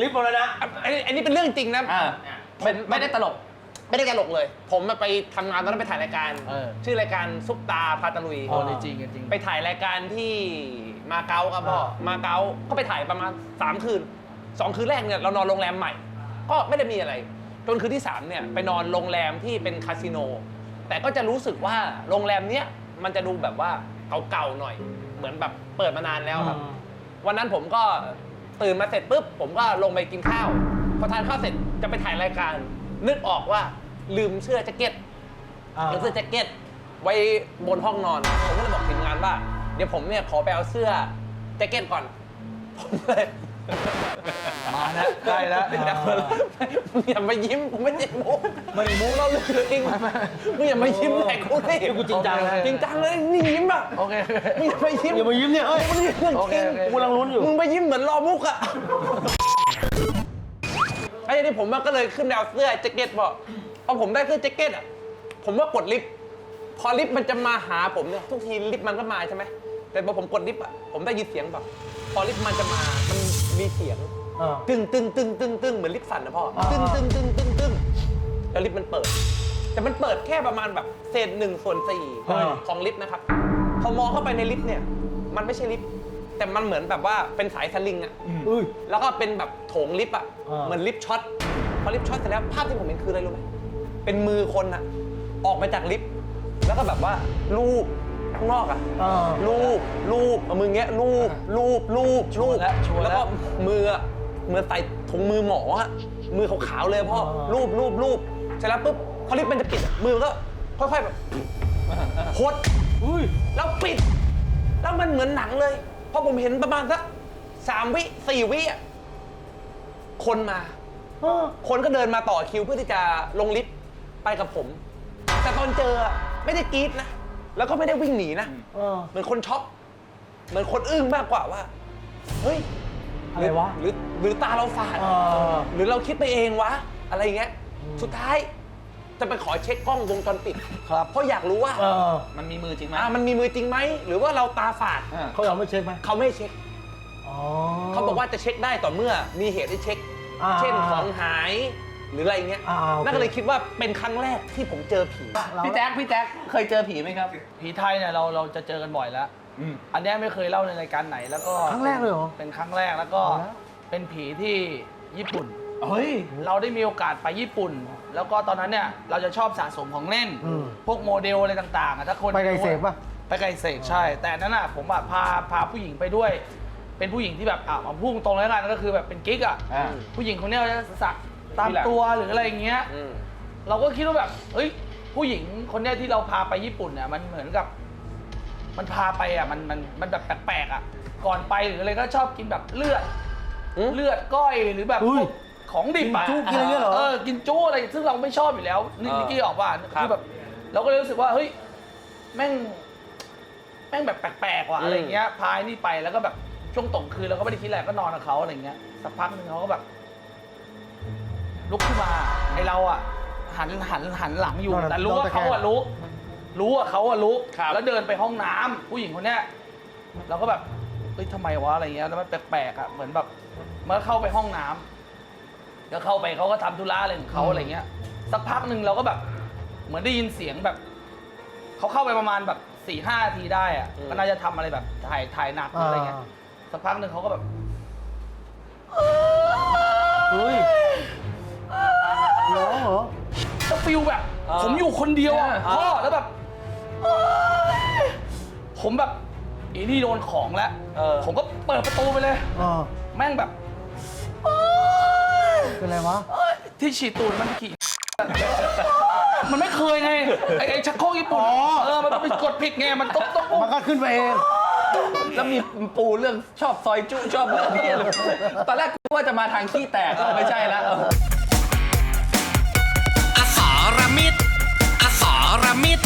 ลิฟต์หมดแล้วนะอันนี้อันนี้เป็นเรื่องจริงนะอ่าไม่ไม่ได้ตลก ไม่ได้ตลกเลย ผมมาไปทำงานตอนนั้นไปถ่ายรายการ เออ ชื่อรายการซุปตาพาตะลุย โอ้นี่จริงจริง ไปถ่ายรายการที่มาเก๊าครับพ่ออ่ามาเก๊าก็ไปถ่ายประมาณ 3 คืน 2 คืนแรกเนี่ยเรานอนโรงแรมใหม่ ก็ไม่ได้มีอะไร จนคืนที่ 3 เนี่ย ไปนอนโรงแรมที่เป็นคาสิโน แต่ก็จะรู้สึกว่าโรงแรมเนี้ยมันจะดูแบบว่าเก่าๆหน่อย เหมือนแบบเปิดมานานแล้วครับ วันนั้นผมก็ ตื่นมาเสร็จปุ๊บผมก็ลงไปกินข้าว พอทานข้าวเสร็จจะไปถ่ายรายการ นึกออกว่าลืมเสื้อแจ็คเก็ตอ่า ลืมเสื้อแจ็คเก็ตไว้บนห้องนอน ผมก็เลยบอกทีมงานว่า เดี๋ยวผมเนี่ยขอไปเอาเสื้อแจ็คเก็ตก่อน ผมเลยมาแล้ว ใกล้แล้วมึงอย่ามายิ้มกูไม่ได้มุกไม่ได้มุกเราเรื่องจริงมึงอย่ามายิ้มใส่กูสิกูจริงจังนะจริงจังเลยนี่ยิ้มอะโอเคมึงอย่ามายิ้มอย่ามายิ้มเนี่ยเฮ้ยมึงนี่เรื่องโอจเคริงโอเคกูกำลังลุ้นอยู่มึงไปยิ้มเหมือนรอมุกอะไอ้นี่ผมก็เลยขึ้นไปเอาเสื้อแจ็คเก็ตบอกพอผมได้เสื้อแจ็คเก็ตอะผมว่ากดลิฟต์พอลิฟต์มันจะมาหาผมเนี่ยทุกทีลิฟต์มันก็มาใช่ไหมแต่พอผมกดลิฟต์อะผมได้ยินเสียงแบบพอลิฟต์มันจะมามันมีเสียง อ่าตึ้งตึ้งตึ้งตึ้งตึ้งเหมือนลิฟต์สั่นนะพ่อตึ้งตึ้งตึ้งตึ้งตึ้งแล้วลิฟต์มันเปิด แต่มันเปิดแค่ประมาณแบบเศษหนึ่งส่วนสี่เฮ้ย ของลิฟต์นะครับ พอมองเข้าไปในลิฟต์เนี่ย มันไม่ใช่ลิฟต์ แต่มันเหมือนแบบว่าเป็นสายสลิงอะ อุ้ย แล้วก็เป็นแบบโถงลิฟต์อะอ่า เหมือนลิฟต์ช็อต พอลิฟต์ช็อตเสร็จแล้วภาพที่ผมเห็นคืออะไรรู้ไหม เป็นมือคนอะออกมาจากลิฟต์ แล้วก็แบบว่าลูบข้างนอกอะอ่าลูบลูบเอามือเงี้ยลูบลูบลูบลูบแล้วชัวร์แล้ว แล้วก็มืออะ เหมือนใส่ถุงมือหมออะมือขาวๆเลยพ่ออ่าลูบลูบลูบเสร็จแล้วปุ๊บพอลิฟต์มันจะปิดอะมือก็ค่อยๆแบบหดอุ้ยแล้วปิด แล้วมันเหมือนหนังเลยเพราะผมเห็นประมาณสักสามวิสี่วิอะคนมาอ่าคนก็เดินมาต่อคิวเพื่อที่จะลงลิฟต์ไปกับผม แต่ตอนเจออะไม่ได้กรี๊ดนะ แล้วก็ไม่ได้วิ่งหนีนะอ่าเหมือนคนช็อก เหมือนคนอึ้งมากกว่าว่า เฮ้ย อะไรวะ หรือหรือตาเราฝาดอ่าหรือเราคิดไปเองวะ อะไรอย่างเงี้ย สุดท้ายจะไปขอเช็คกล้องวงจรปิดครับ เพราะอยากรู้ว่าเออมันมีมือจริงไหม อ่ามันมีมือจริงไหม หรือว่าเราตาฝาด อ่า เขายังไม่เช็คไหมเขาไม่เช็ค อ๋อ เขาบอกว่าจะเช็คได้ต่อเมื่อมีเหตุให้เช็ค อ่าเช่นของหายหรืออะไรเงี้ยอ่าโอเค นั่นก็เลยคิดว่าเป็นครั้งแรกที่ผมเจอผีพี่แจ๊คพี่แจ๊คเคยเจอผีไหมครับ ผีไทยเนี่ยเราเราจะเจอกันบ่อยแล้ว อืม อันเนี้ยไม่เคยเล่าในรายการไหน แล้วก็ครั้งแรกเลยเหรอเป็นครั้งแรกแล้วก็เอาละเป็นผีที่ญี่ปุ่น เฮ้ย เราได้มีโอกาสไปญี่ปุ่น แล้วก็ตอนนั้นเนี่ยเราจะชอบสะสมของเล่น อืมพวกโมเดลอะไรต่างๆอะถ้าคนไปไกลเสกปะ ไปไกลเสกใช่ แต่อันนั้นอะผมอะพาพาผู้หญิงไปด้วย เป็นผู้หญิงที่แบบอะมาพูดตรงๆแล้วกันก็คือแบบเป็นกิ๊กอะอ่า ผู้หญิงคนเนี้ยจะสักตามที่หลังตัวหรืออะไรอย่างเงี้ยอืมเราก็คิดว่าแบบ เฮ้ย ผู้หญิงคนเนี้ยที่เราพาไปญี่ปุ่นเนี่ยมันเหมือนกับ มันพาไปอะมันมันมันแบบแปลกๆอะ ก่อนไปหรืออะไรก็ชอบกินแบบเลือด อืมเลือดก้อยหรือแบบอุ้ยของดิบอะกินจู้กินอะไรเงี้ยเหรอ เออกินจู้อะไรซึ่งเราไม่ชอบอยู่แล้วนี่เออนิกกี้ออกว่าครับคือแบบ เราก็เลยรู้สึกว่าเฮ้ยแม่ง แม่งแบบแปลกๆว่ะอืม อะไรเงี้ยพายนี่ไปแล้วก็แบบช่วงตกคืนเราก็ไม่ได้คิดอะไรก็นอนกับเขาอะไรเงี้ยสักพักหนึ่งเขาก็แบบ ลุกขึ้นมาไอเราอะหันหันหันหลังอยู่ นอนแต่รู้ว่านอนตะแคงเขาอะรู้ รู้ว่าเขาอะรู้ครับ แล้วเดินไปห้องน้ำผู้หญิงคนเนี้ยเราก็แบบเฮ้ยทำไมวะอะไรเงี้ยแล้วมันแปลกๆอะเหมือนแบบเมื่อเข้าไปห้องน้ำก็เข้าไปเขาก็ทำธุระอะไรของเขาอะไรเงี้ย สักพักหนึ่งเราก็แบบ เหมือนได้ยินเสียงแบบเขาเข้าไปประมาณแบบสี่ห้านาทีได้อะอืม ก็น่าจะทำอะไรแบบถ่ายถ่ายหนักหรืออะไรเงี้ยอ่า สักพักหนึ่งเขาก็แบบอุ้ยร้องเหรอจะฟิลแบบอ่าผมอยู่คนเดียวอะอ่าพ่อแล้วแบบ ผมแบบอีนี่โดนของแล้วผมก็เปิดประตูไปเลยแม่งแบบโอ๊ยเป็นไรวะที่ฉีดตูดมันขี่ มันไม่เคยไงไอ้ชักโครกญี่ปุ่นเออมันไปกดผิดไงมันต้องต้องมันก็ขึ้นไปเอง แล้วมีปูเรื่องชอบซอยจุชอบเรื่อนี่อะไตอนแรกกูว่าจะมาทางขี้แตกไม่ใช่แล้ว อสรมิตรอสรมิตร